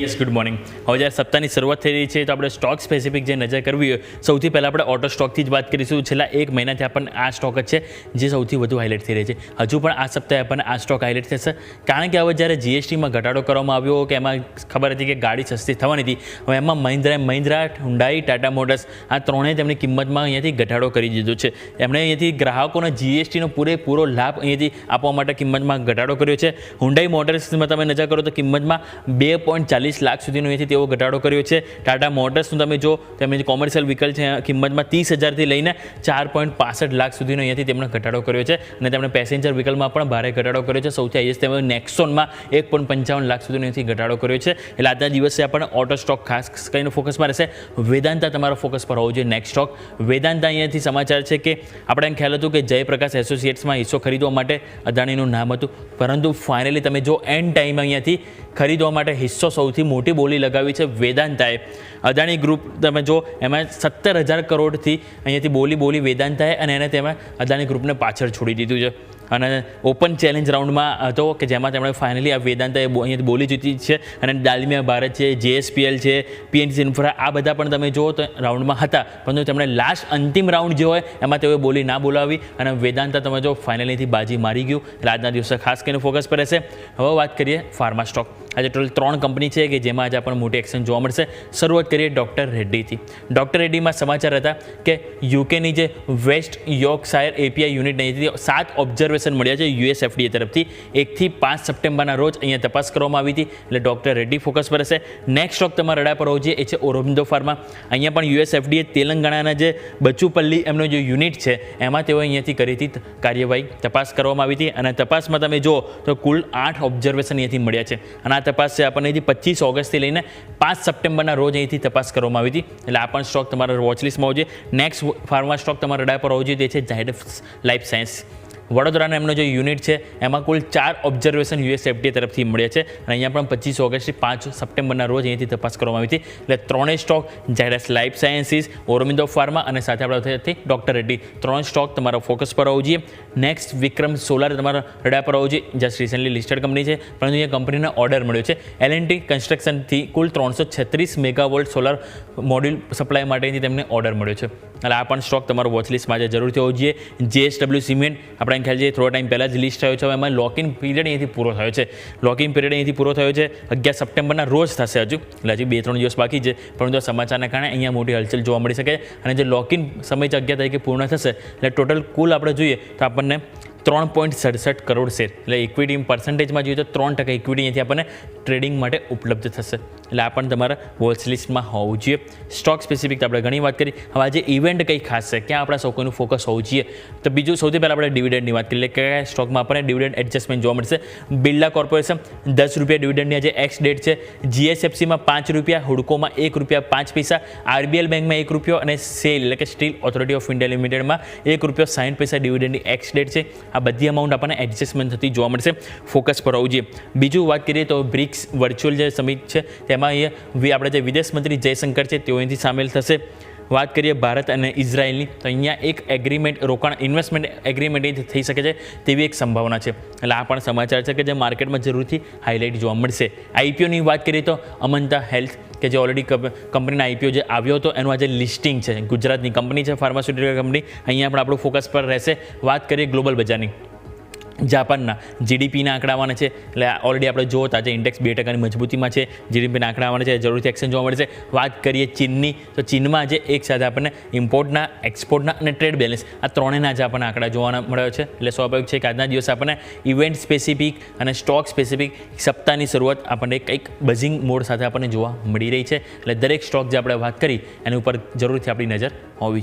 Yes good morning હવે જ્યારે સપ્તાહની શરૂઆત થઈ રહી છે, તો આપણે સ્ટોક સ્પેસિફિક જે નજર કરવી હોય, સૌથી પહેલાં આપણે ઓટો સ્ટોકથી જ વાત કરીશું. છેલ્લા એક મહિનાથી આપણને આ સ્ટોક જ છે, જે સૌથી વધુ હાઇલાઇટ થઈ રહી છે. હજુ પણ આ સપ્તાહે આપણને આ સ્ટોક હાઇલાઇટ થશે. કારણ કે હવે જ્યારે જીએસટીમાં ઘટાડો કરવામાં આવ્યો, કે એમાં ખબર હતી કે ગાડી સસ્તી થવાની હતી, હવે એમાં મહિન્દ્રા મહિન્દ્રા હુન્ડાઈ ટાટા મોટર્સ આ ત્રણેય તેમની કિંમતમાં અહીંયાથી ઘટાડો કરી દીધો છે. એમણે અહીંયાથી ગ્રાહકોને જીએસટીનો પૂરેપૂરો લાભ અહીંયાથી આપવા માટે કિંમતમાં ઘટાડો કર્યો છે. હુન્ડાઈ મોટર્સમાં તમે નજર કરો તો કિંમતમાં બે પોઈન્ટ ચાલીસ લાખ સુધીનો અહીંથી તેઓ ઘટાડો કર્યો છે. ટાટા મોટર્સનું તમે જો, તેમની જે કોમર્શિયલ વ્હીકલ છે કિંમતમાં ત્રીસ હજારથી લઈને ચાર પોઈન્ટ પાસઠ લાખ સુધીનો અહીંયાથી તેમણે ઘટાડો કર્યો છે. અને તેમણે પેસેન્જર વ્હીકલમાં પણ ભારે ઘટાડો કર્યો છે. સૌથી હાઈએસ્ટ તેમણે નેક્સોનમાં એક પોઈન્ટ પંચાવન લાખ સુધીનો અહીંથી ઘટાડો કર્યો છે. એટલે આજના દિવસે આપણને ઓટો સ્ટોક ખાસ કરીને ફોકસમાં રહેશે. વેદાંતા તમારો ફોકસ પર હોવો જોઈએ. નેક્સ્ટ સ્ટોક વેદાંતા અહીંયાથી સમાચાર છે કે, આપણે એમ ખ્યાલ હતું કે જયપ્રકાશ એસોસિએટ્સમાં હિસ્સો ખરીદવા માટે અદાણીનું નામ હતું. પરંતુ ફાઇનલી તમે જો એન્ડ ટાઈમ અહીંયાથી ખરીદવા માટે હિસ્સો સૌથી મોટી બોલી લગાવી છે વેદાંતાએ. અદાણી ગ્રુપ તમે જો, એમાં સત્તર હજાર કરોડથી અહીંયાથી બોલી બોલી વેદાંતાએ અને એને તેમાં અદાણી ગ્રુપને પાછળ છોડી દીધું છે. અને ઓપન ચેલેન્જ રાઉન્ડમાં હતો કે જેમાં તેમણે ફાઇનલી આ વેદાંતાએ અહીંયા બોલી જીતી છે અને ડાલમિયા ભારત છે જેએસપીએલ છે પીએનસી ઇન્ફ્રા આ બધા પણ તમે જુઓ તો રાઉન્ડમાં હતા. પરંતુ તેમણે લાસ્ટ અંતિમ રાઉન્ડ જે હોય એમાં તેઓએ બોલી ના બોલાવી અને વેદાંતા તમે જો ફાઇનલીથી બાજી મારી ગયું. એટલે આજના દિવસે ખાસ કરીને ફોકસ પર રહેશે. હવે વાત કરીએ ફાર્મા સ્ટોક આજે ટોટલ ત્રણ કંપની છે કે જેમાં આજે આપણને મોટી એક્શન જોવા મળશે. શરૂઆત કરીએ ડૉક્ટર રેડ્ડીથી. ડૉક્ટર રેડ્ડીમાં સમાચાર હતા કે યુકેની જે વેસ્ટ યોર્કશાયર એપીઆઈ યુનિટ અહીંથી સાત ઓબ્ઝર્વેશન મળ્યા છે યુએસએફડીએ તરફથી. એકથી પાંચ સપ્ટેમ્બરના રોજ અહીંયા તપાસ કરવામાં આવી હતી, એટલે ડૉક્ટર રેડ્ડી ફોકસ પર હશે. નેક્સ્ટ સ્ટોક તમારા રડા પર હોવું જોઈએ, એ છે ઓરોબિંદો ફાર્મા. અહીંયા પણ યુએસએફડીએ તેલંગાણાના જે બચુપલ્લી એમનો જે યુનિટ છે, એમાં તેઓ અહીંયાથી કરી હતી કાર્યવાહી. તપાસ કરવામાં આવી હતી અને તપાસમાં તમે જુઓ તો કુલ આઠ ઓબ્ઝર્વેશન અહીંયાથી મળ્યા છે. અને આ તપાસ છે. આપણને અહીંથી પચીસ ઓગસ્ટથી લઈને પાંચ સપ્ટેમ્બરના રોજ અહીંથી તપાસ કરવામાં આવી હતી. એટલે આ પણ સ્ટોક તમારા વોચલિસ્ટમાં હોવો જોઈએ. નેક્સ્ટ ફાર્મા સ્ટોક તમારા રડા પર હોવો જોઈએ. તે છે ઝાયડસ લાઈફ સાયન્સ વડોદરાનો એમનો જે યુનિટ છે, એમાં કુલ ચાર ઓબ્ઝર્વેશન યુએસએફડીએ તરફથી મળ્યા છે. અને અહીંયા પણ પચીસ ઓગસ્ટથી પાંચ સપ્ટેમ્બરના રોજ અહીંયાથી તપાસ કરવામાં આવી હતી. એટલે ત્રણેય stock Zydus life sciences, Aurobindo pharma અને સાથે આપણે ડોક્ટર રેડ્ડી. ત્રણ સ્ટોક તમારો ફોકસ પર હોવું જોઈએ. નેક્સ્ટ, વિક્રમ સોલાર તમારા રડા પર હોવું જોઈએ. જસ્ટ રિસેન્ટલી લિસ્ટેડ કંપની છે. પરંતુ અહીંયા કંપનીને ઓર્ડર મળ્યો છે. એલ એન્ડ ટી કન્સ્ટ્રક્શનથી કુલ ત્રણસો છત્રીસ મેગાવોલ્ટ સોલાર મોડ્યુલ સપ્લાય માટેથી તેમને ઓર્ડર મળ્યો છે. એટલે આ પણ સ્ટોક તમારો વોચલિસ્ટમાં છે જરૂરથી હોવું જોઈએ જેએસડબલ્યુ સિમેન્ટ આપણે ખ્યાલ છે થોડા ટાઈમ પહેલાં જ લિસ્ટ થયો છે. એમાં લોકિંગ પીરિયડ અહીંથી પૂરો થયો છે. લોકિંગ પીરિયડ અહીંથી પૂરો થયો છે. અગિયાર સપ્ટેમ્બરના રોજ થશે હજુ. એટલે હજી બે ત્રણ દિવસ બાકી છે. પરંતુ સમાચારના કારણે અહીંયા મોટી હલચલ જોવા મળી શકે. અને જે લોકિંગ સમય અગિયાર તરીકે પૂર્ણ થશે. એટલે ટોટલ કુલ આપણે જોઈએ તો આપણને ત્રણ પોઈન્ટ સડસઠ કરોડ શેર એટલે ઇક્વિટી પર્સન્ટેજમાં જોઈએ તો ત્રણ ટકા ઇક્વિટી અહીંથી આપણને ટ્રેડિંગ માટે ઉપલબ્ધ થશે. એટલે આ પણ તમારા વોચ લિસ્ટમાં હોવું જોઈએ. સ્ટોક સ્પેસિફિક આપણે ઘણી વાત કરી. હવે આજે ઇવેન્ટ કંઈ ખાસ છે? ક્યાં આપણા સૌકોનું ફોકસ હોવું જોઈએ? તો બીજું સૌથી પહેલાં આપણે ડિવિડન્ડની વાત કરીએ. એટલે કયા સ્ટોકમાં આપણને ડિવિડન્ડ એડજસ્ટમેન્ટ જોવા મળશે. બિરલા કોર્પોરેશન દસ રૂપિયા ડિવિડન્ડની આજે એક્સ ડેટ છે. જીએસએફસીમાં પાંચ રૂપિયા, હુડકોમાં એક રૂપિયા, પાંચ પૈસા આરબીએલ બેંકમાં એક રૂપિયો અને સેલ એટલે કે સ્ટીલ ઓથોરિટી ઓફ ઇન્ડિયા લિમિટેડમાં એક રૂપિયો સાઠ પૈસા ડિવિડન્ડની એક્સ ડેટ છે. આ બધી અમાઉન્ટ આપણને એડજસ્ટમેન્ટ થતી જોવા મળશે. ફોકસ પર હોવું જોઈએ. બીજું વાત કરીએ તો બ્રિક્સ વર્ચ્યુઅલ જે સમિટ છે, તેમાં એ આપણે જે વિદેશ મંત્રી જયશંકર છે, તેઓ અહીંથી સામેલ થશે. વાત કરીએ ભારત અને ઇઝરાયલની, તો અહીંયા એક એગ્રીમેન્ટ રોકાણ ઇન્વેસ્ટમેન્ટ એગ્રીમેન્ટ થઈ શકે છે તેવી એક સંભાવના છે. એટલે આ પણ સમાચાર છે કે જે માર્કેટમાં જરૂરથી હાઇલાઇટ જોવા મળશે. આઈપીઓની વાત કરીએ તો અમંતા હેલ્થ કે જે ઓલરેડી કંપનીના આઈપીઓ જે આવ્યો હતો, એનું આજે લિસ્ટિંગ છે. ગુજરાતની કંપની છે ફાર્માસ્યુટિકલ કંપની અહીંયા પણ આપણું ફોકસ પર રહેશે. વાત કરીએ ગ્લોબલ બજારની. જાપાનના જીડીપીના આંકડા આવવાના છે. એટલે ઓલરેડી આપણે જોતા તો ઇન્ડેક્સ બે ટકાની મજબૂતીમાં છે જીડીપીના આંકડા આવવાના છે, જરૂરથી એક્શન જોવા મળે છે વાત કરીએ ચીનની, તો ચીનમાં આજે એક સાથે આપણને ઇમ્પોર્ટના એક્સપોર્ટના અને ટ્રેડ બેલેન્સ આ ત્રણેયના આજે આપણને આંકડા જોવાના મળ્યો છે. એટલે સ્વાભાવિક છે કે આજના દિવસે આપણને ઇવેન્ટ સ્પેસિફિક અને સ્ટોક સ્પેસિફિક સપ્તાહની શરૂઆત આપણને કંઈક બઝિંગ મોડ સાથે આપણને જોવા મળી રહી છે. એટલે દરેક સ્ટોક જે આપણે વાત કરી, એની ઉપર જરૂરથી આપણી નજર હોવી